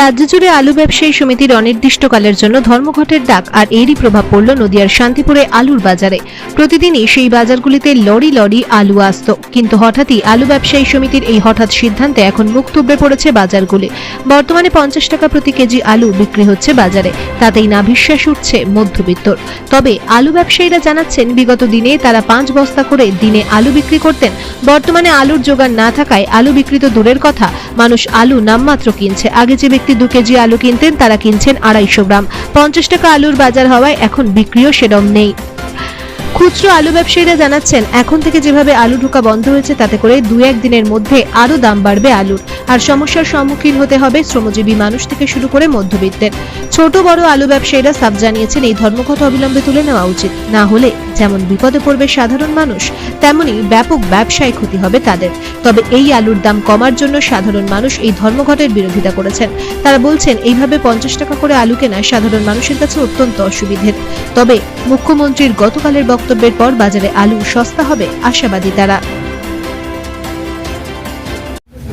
রাজ্য জুড়ে আলু ব্যবসায়ী সমিতির অনির্দিষ্টকালের জন্য ধর্মঘটের ডাক আর এরই প্রভাব পড়ল নদিয়ার শান্তিপুরে আলুর বাজারে। প্রতিদিনই সেই বাজারগুলিতে লরি লরি আলু আসতো। কিন্তু হঠাৎই আলু ব্যবসায়ী সমিতির এই হঠাৎ সিদ্ধান্তে এখন মুখ থুবড়ে পড়েছে বাজারগুলি। বর্তমানে পঞ্চাশ টাকা প্রতি কেজি আলু বিক্রি হচ্ছে বাজারে। তাতেই না বিশ্বাস উঠছে মধ্যবিত্তর। তবে আলু ব্যবসায়ীরা জানাচ্ছেন, বিগত দিনে তারা পাঁচ বস্তা করে দিনে আলু বিক্রি করতেন। বর্তমানে আলুর জোগান না থাকায় আলু বিক্রি তো দূরের কথা। মানুষ আলু নামমাত্র কিনছে। আগে যে ব্যক্তি দু কেজি আলু কিনতেন, তারা কিনছেন আড়াইশো গ্রাম। পঞ্চাশ টাকা আলুর বাজার হওয়ায় এখন বিক্রিও সেরম নেই। খুচরো আলু ব্যবসায়ীরা জানাচ্ছেন, এখন থেকে যেভাবে আলু ঢোকা বন্ধ হয়েছে, তাতে করে দু এক দিনের মধ্যে আরও দাম বাড়বে আলুর। আর সমস্যার সম্মুখীন হতে হবে শ্রমজীবী মানুষ থেকে শুরু করে মধ্যবিত্তের। ছোট বড় আলু ব্যবসায়ীরা সাফ জানিয়েছেন, এই ধর্মঘট অবিলম্বে তুলে নেওয়া উচিত। না হলে যেমন বিপদে পড়বে সাধারণ মানুষ, তেমনি ব্যাপক ব্যবসায় ক্ষতি হবে তাদের। তবে এই আলুর দাম কমার জন্য সাধারণ মানুষ এই ধর্মঘটের বিরোধিতা করেছেন। তারা বলছেন, এইভাবে পঞ্চাশ টাকা করে আলু কেনা সাধারণ মানুষের কাছে অত্যন্ত অসুবিধের। তবে মুখ্যমন্ত্রীর গতকালের বক্তব্যের পর বাজারে আলু সস্তা হবে আশাবাদী তারা।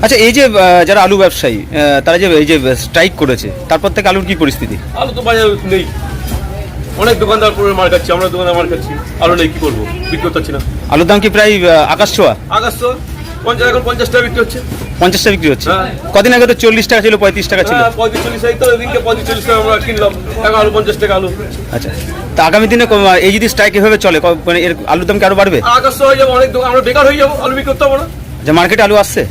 আচ্ছা এই যে যারা আলু ব্যবসায়ী আহ, তারা যে এই যে স্ট্রাইক করেছে তারপর থেকে আলুর কি পরিস্থিতি? আলু তো বাজার নেই। অনেক দোকানদার করে মার খাচ্ছি আমরা দোকানদার মার খাচ্ছি। আলু নেই কি করব? বিক্রি করতে পারছি না। আলুর দাম কি প্রায় আকাশ ছোঁয়া? আগস্ট তো পঞ্চাশ এখন পঞ্চাশ টাকা বিক্রি হচ্ছে। পঞ্চাশ টাকা বিক্রি হচ্ছে। হ্যাঁ। কদিন আগে তো চল্লিশ টাকা ছিল পঁয়ত্রিশ টাকা ছিল। হ্যাঁ, আচ্ছা। তা আগামী দিনে এই যদি স্ট্রাইক এভাবে চলে মানে এর আলুর দাম কি আরও বাড়বে? হয়ে যাব অনেক আমরা বেকার হয়ে যাব আলু বিক্রি করতে পারব যে মার্কেটে আলু আসছে?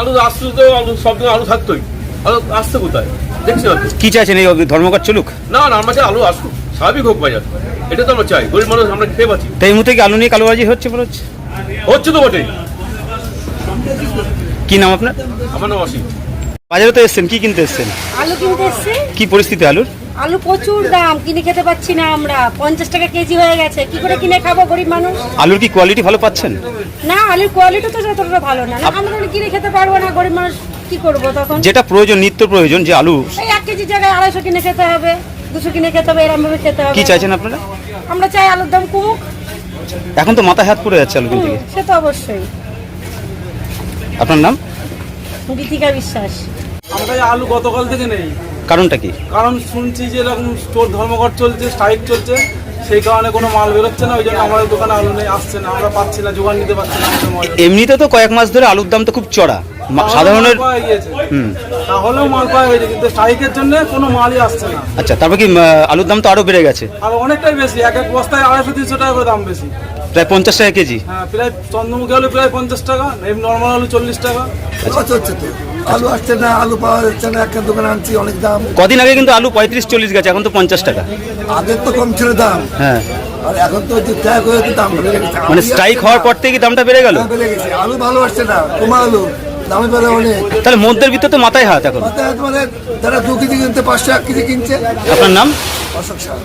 আলু তো আলু সব আলু থাকতোই। আলু আসছে কোথায়? দেখছি কি চাইছেন এই ধর্মঘট চলুক? না না আমাকে আলু আসুক স্বাভাবিক হোক বাজার এটা তো আমরা চাই গরিব মানুষ আমরা খেয়ে পাচ্ছি তো এই মুহূর্তে কি আলু নিয়ে কালোবাজি হচ্ছে মনে হচ্ছে? হচ্ছে তো বটেই। কি নাম আপনার? আমার নাম অসীম। বাজারে তো এসছেন কি কিনতে এসছেন? আলু কিনতে এসছি। কি পরিস্থিতি আলুর? আলু প্রচুর দাম কিনে খেতে পাচ্ছি না আমরা। পঞ্চাশ টাকা কেজি হয়ে গেছে কি করে কিনে খাব গরিব মানুষ? আলুর কি কোয়ালিটি ভালো পাচ্ছেন? না আলুর কোয়ালিটি তো যতটা ভালো না। না, আমরা কিনে খেতে পারব না গরিব মানুষ কি করব তখন? যেটা প্রয়োজন নিত্য প্রয়োজন যে আলু এই এক কেজি জায়গায় আড়াইশো কিনে খেতে হবে দুশো কিনে খেতে হবে এরম ভাবে খেতে হবে। কি চাইছেন আপনারা? আমরা চাই আলুর দাম কমুক। এখন তো মাথা হাত পড়ে যাচ্ছে আলু কিনতে গিয়ে। সে তো অবশ্যই। আপনার নাম? গীতিকা বিশ্বাস। আমরা এই আলু গতকাল থেকে নেই। কারণটা কি? কারণ শুনছি যে এরকম স্টোর ধর্মঘট চলছে স্ট্রাইক চলছে সেই কারণে কোনো মাল বেরোচ্ছে না ওই জন্য আমাদের দোকানে আলু নেই আসছে না আমরা পাচ্ছি না জোগান নিতে পারছি না এমনিতে তো কয়েক মাস ধরে আলুর দাম তো খুব চড়া। সাধারণের পাওয়া গিয়েছে। হুম। তাহলেও মাল পাওয়া গেছে কিন্তু স্ট্রাইকের জন্য কোনো মালই আসছে না। আচ্ছা তারপর কি আলুর দাম তো আরও বেড়ে গেছে? আর অনেকটাই বেশি এক এক বস্তায় আড়াইশো তিনশো টাকা করে দাম বেশি। প্রায় পঞ্চাশ টাকা কেজি? হ্যাঁ প্রায় চন্দ্রমুখী আলু প্রায় পঞ্চাশ টাকা এমনি নর্মাল আলু চল্লিশ টাকা। লস হচ্ছে তো আলু আসছে না আলু পাওয়া যাচ্ছে না একটা দোকানে আনছি অনেক দাম। কদিন আগে কিন্তু আলু পঁয়ত্রিশ চল্লিশ গেছে এখন তো পঞ্চাশ টাকা। আগের তো কম ছিল দাম। হ্যাঁ। আর এখন তো ট্যাগ হয়ে দাম বেড়ে গেছে। মানে স্ট্রাইক হওয়ার পর থেকে দামটা বেড়ে গেল? বেড়ে গেছে। আলু ভালো আসছে না কমা আলু দামে বেড়ে অনেক। তাহলে মধ্যের ভিতর তো মাথায় হাত এখন। অর্থাৎ মানে যারা দু কেজি কিনতে পাঁচশো এক কেজি কিনছে। আপনার নাম? অশোক সাহা।